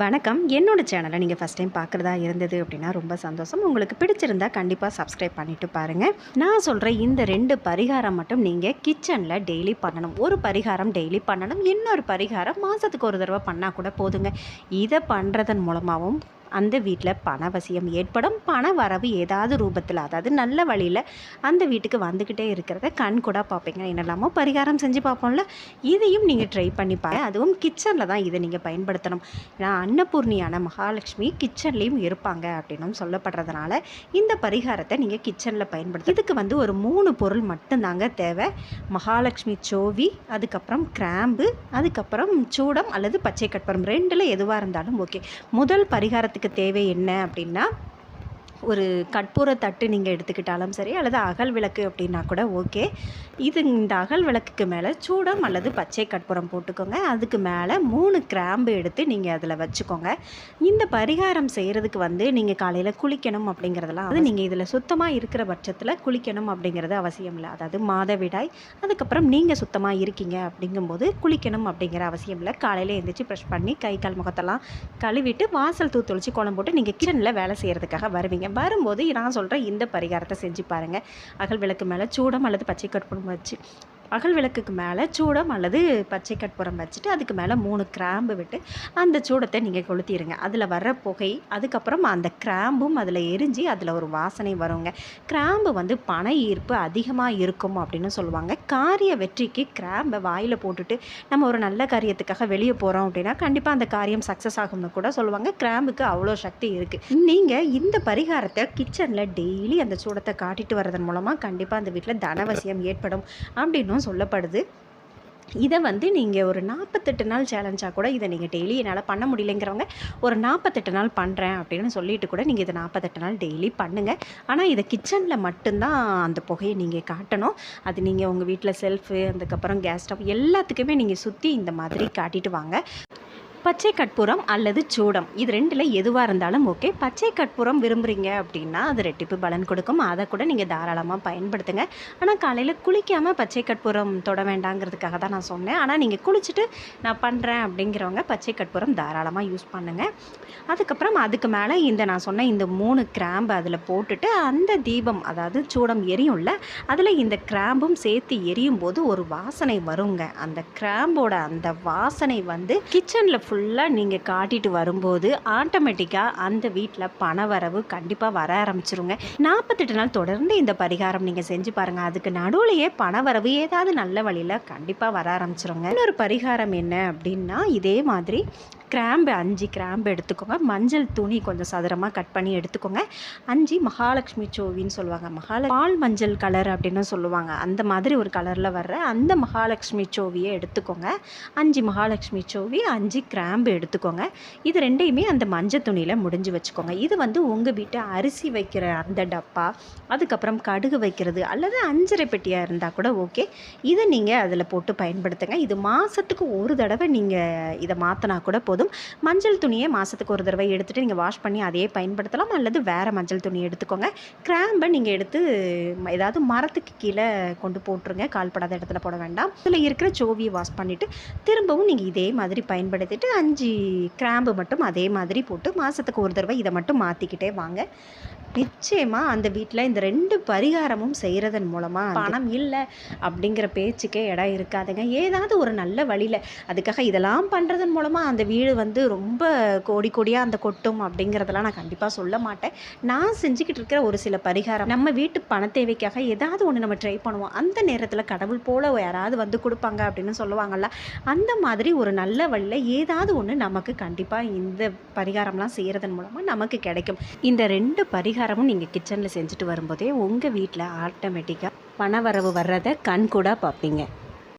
வணக்கம். என்னோடய சேனலை நீங்கள் ஃபஸ்ட் டைம் பார்க்குறதா இருந்தது அப்படின்னா ரொம்ப சந்தோஷம். உங்களுக்கு பிடிச்சிருந்தா கண்டிப்பாக சப்ஸ்கிரைப் பண்ணிவிட்டு பாருங்கள் நான் சொல்கிற இந்த ரெண்டு பரிகாரம் மட்டும் நீங்கள் கிச்சனில் டெய்லி பண்ணணும். ஒரு பரிகாரம் டெய்லி பண்ணணும். இன்னொரு பரிகாரம் மாதத்துக்கு ஒரு தடவை பண்ணால் கூட போதுங்க. இதை பண்ணுறதன் மூலமாகவும் அந்த வீட்டில் பணவசியம் ஏற்படும். பண வரவு ஏதாவது ரூபத்தில் அதாவது நல்ல வழியில் அந்த வீட்டுக்கு வந்துக்கிட்டே இருக்கிறத கண் கூட பார்ப்பீங்க. என்னெல்லாமோ பரிகாரம் செஞ்சு பார்ப்போம்ல. இதையும் நீங்கள் ட்ரை பண்ணி பாருங்க. அதுவும் கிச்சனில் தான் இதை நீங்கள் பயன்படுத்தணும். ஏன்னா அன்னபூர்ணியான மகாலட்சுமி கிச்சன்லேயும் இருப்பாங்க அப்படின்னும் சொல்லப்படுறதுனால இந்த பரிகாரத்தை நீங்கள் கிச்சனில் பயன்படுத்த இதுக்கு வந்து ஒரு மூணு பொருள் மட்டும்தாங்க தேவை. மகாலட்சுமி சோவி அதுக்கப்புறம் கிராம்பு அதுக்கப்புறம் சூடம் அல்லது பச்சை கற்பரம். ரெண்டில் எதுவாக இருந்தாலும் ஓகே முதல் பரிகாரத்தை பரிகாரத்துக்கு தேவை என்ன அப்படின்னா ஒரு கற்பூர தட்டு நீங்கள் எடுத்துக்கிட்டாலும் சரி அல்லது அகல் விளக்கு அப்படின்னா கூட ஓகே. இது இந்த அகல் விளக்குக்கு மேலே சூடம் அல்லது பச்சை கற்பூரம் போட்டுக்கோங்க. அதுக்கு மேலே மூணு கிராம்பு எடுத்து நீங்கள் அதில் வச்சுக்கோங்க. இந்த பரிகாரம் செய்கிறதுக்கு வந்து நீங்கள் காலையில் குளிக்கணும் அப்படிங்கிறதெல்லாம் அது நீங்கள் இதில் சுத்தமாக இருக்கிற பட்சத்தில் குளிக்கணும் அப்படிங்கிறது அவசியம் இல்லை. அதாவது மாதவிடாய் அதுக்கப்புறம் நீங்கள் சுத்தமாக இருக்கீங்க அப்படிங்கும்போது குளிக்கணும் அப்படிங்கிற அவசியம் இல்லை. காலையில் எழுந்திரிச்சு ப்ரெஷ் பண்ணி கை கால் முகத்தெல்லாம் கழுவிட்டு வாசல் தூத்தொழிச்சு கோலம் போட்டு நீங்கள் கிச்சனில் வேலை செய்கிறதுக்காக வருவீங்க. வரும்போது நான் சொல்கிறேன் இந்த பரிகாரத்தை செஞ்சு பாருங்கள் அகல் விளக்கு மேலே சூடம் அல்லது பச்சை கற்பூரம் வச்சு. அகல் விளக்குக்கு மேலே சூடம் அல்லது பச்சை கற்பூரம் வச்சுட்டு அதுக்கு மேலே மூணு கிராம்பு விட்டு அந்த சூடத்தை நீங்கள் கொளுத்திடுங்க அதில் வர்ற புகை அதுக்கப்புறம் அந்த கிராம்பும் அதில் எரிஞ்சு அதில் ஒரு வாசனை வருங்க. கிராம்பு வந்து பண ஈர்ப்பு அதிகமாக இருக்கும் அப்படின்னு சொல்லுவாங்க. காரிய வெற்றிக்கு கிராம்பை வாயில் போட்டுட்டு நம்ம ஒரு நல்ல காரியத்துக்காக வெளியே போகிறோம் அப்படின்னா கண்டிப்பாக அந்த காரியம் சக்ஸஸ் ஆகும்னு கூட சொல்லுவாங்க. கிராம்புக்கு அவ்வளோ சக்தி இருக்குது நீங்கள் இந்த பரிகாரத்தை கிச்சனில் டெய்லி அந்த சூடத்தை காட்டிட்டு வர்றதன் மூலமாக கண்டிப்பாக அந்த வீட்டில் தனவசியம் ஏற்படும் அப்படின்னும் சொல்லப்படுது. இதை வந்து நீங்கள் ஒரு நாற்பத்தெட்டு நாள் சேலஞ்சாக கூட இதை நீங்கள் டெய்லி என்னால் பண்ண முடியலைங்கிறவங்க ஒரு நாற்பத்தெட்டு நாள் பண்ணுறேன் அப்படின்னு சொல்லிட்டு கூட நீங்கள் இதை நாற்பத்தெட்டு நாள் டெய்லி பண்ணுங்கள் ஆனால் இதை கிச்சனில் மட்டும்தான் அந்த புகையை நீங்கள் காட்டணும். அது நீங்கள் உங்கள் வீட்டில் செல்ஃபு அதுக்கப்புறம் கேஸ் ஸ்டவ் எல்லாத்துக்குமே நீங்கள் சுற்றி இந்த மாதிரி காட்டிட்டு வாங்க. பச்சை கற்பூரம் அல்லது சூடம். இது ரெண்டில் எதுவாக இருந்தாலும் ஓகே பச்சை கற்பூரம் விரும்புகிறீங்க அப்படின்னா அது ரெட்டிப்பு பலன் கொடுக்கும். அதை கூட நீங்கள் தாராளமாக பயன்படுத்துங்க. ஆனால் காலையில் குளிக்காமல் பச்சை கற்பூரம் தொட வேண்டாங்கிறதுக்காக தான் நான் சொன்னேன். ஆனால் நீங்கள் குளிச்சுட்டு நான் பண்ணுறேன் அப்படிங்கிறவங்க பச்சை கற்பூரம் தாராளமாக யூஸ் பண்ணுங்கள் அதுக்கப்புறம் அதுக்கு மேலே இந்த நான் சொன்ன இந்த மூணு கிராம்பு அதில் போட்டுட்டு அந்த தீபம் அதாவது சூடம் எரியும்ல அதில் இந்த கிராம்பும் சேர்த்து எரியும் போது ஒரு வாசனை வருங்க. அந்த கிராம்போட அந்த வாசனை வந்து கிச்சனில் ஃபுல் ஃபுல்லாக நீங்கள் காட்டிட்டு வரும்போது ஆட்டோமேட்டிக்காக அந்த வீட்டில் பண வரவு கண்டிப்பாக வர ஆரம்பிச்சிருங்க. நாற்பத்தெட்டு நாள் தொடர்ந்து இந்த பரிகாரம் நீங்கள் செஞ்சு பாருங்கள் அதுக்கு நடுவுலையே பணவரவு ஏதாவது நல்ல வழியில் கண்டிப்பாக வர ஆரம்பிச்சிருங்க. இன்னொரு பரிகாரம் என்ன அப்படின்னா இதே மாதிரி கிராம்பு அஞ்சு கிராம்பு எடுத்துக்கோங்க. மஞ்சள் துணி கொஞ்சம் சதுரமாக கட் பண்ணி எடுத்துக்கோங்க. அஞ்சு மகாலட்சுமி சோவின்னு சொல்லுவாங்க. மகால பால் மஞ்சள் கலர் அப்படின்னு சொல்லுவாங்க. அந்த மாதிரி ஒரு கலரில் வர்ற அந்த மகாலட்சுமி சோவியை எடுத்துக்கோங்க. அஞ்சு மகாலட்சுமி சோவி அஞ்சு கிராம்பு எடுத்துக்கோங்க. இது ரெண்டையுமே அந்த மஞ்சள் துணியில் முடிஞ்சு வச்சுக்கோங்க. இது வந்து உங்கள் வீட்டை அரிசி வைக்கிற அந்த டப்பா அதுக்கப்புறம் கடுகு வைக்கிறது அல்லது அஞ்சரை பெட்டியாக இருந்தால் கூட ஓகே. இதை நீங்கள் அதில் போட்டு பயன்படுத்துங்க. இது மாதத்துக்கு ஒரு தடவை நீங்கள் இதை மாற்றினா கூட போதும். மஞ்சள் துணியை மாதத்துக்கு ஒரு தடவை எடுத்துகிட்டு நீங்கள் வாஷ் பண்ணி அதையே பயன்படுத்தலாம். அல்லது வேறு மஞ்சள் துணி எடுத்துக்கோங்க. கிராம்பை நீங்கள் எடுத்து ஏதாவது மரத்துக்கு கீழே கொண்டு போட்டுருங்க. கால்படாத இடத்துல போட வேண்டாம். இதில் இருக்கிற சோவியை வாஷ் பண்ணிவிட்டு திரும்பவும் நீங்கள் இதே மாதிரி பயன்படுத்திட்டு அஞ்சு கிராம்பு மட்டும் அதே மாதிரி போட்டு மாதத்துக்கு ஒரு தடவை இதை மட்டும் மாற்றிக்கிட்டே வாங்க. நிச்சயமாக அந்த வீட்டில் இந்த ரெண்டு பரிகாரமும் செய்கிறதன் மூலமாக பணம் இல்லை அப்படிங்கிற பேச்சுக்கே இடம் இருக்காதுங்க. ஏதாவது ஒரு நல்ல வழியில் அதுக்காக இதெல்லாம் பண்ணுறதன் மூலமாக அந்த வீடு வந்து ரொம்ப கோடி கோடியாக அந்த கொட்டும் அப்படிங்கிறதெல்லாம் நான் கண்டிப்பாக சொல்ல மாட்டேன். நான் செஞ்சுக்கிட்டு இருக்கிற ஒரு சில பரிகாரம் நம்ம வீட்டு பண தேவைக்காக ஏதாவது ஒன்று நம்ம ட்ரை பண்ணுவோம். அந்த நேரத்தில் கடவுள் போல யாராவது வந்து கொடுப்பாங்க அப்படின்னு சொல்லுவாங்கல்ல அந்த மாதிரி ஒரு நல்ல வழியில் ஏதாவது ஒன்று நமக்கு கண்டிப்பாக இந்த பரிகாரம்லாம் செய்கிறதன் மூலமாக நமக்கு கிடைக்கும். இந்த ரெண்டு பரிகாரமும் நீங்கள் கிச்சனில் செஞ்சுட்டு வரும்போதே உங்கள் வீட்டில் ஆட்டோமேட்டிக்காக பண வரவு வர்றதை கண் கூட பார்ப்பீங்க.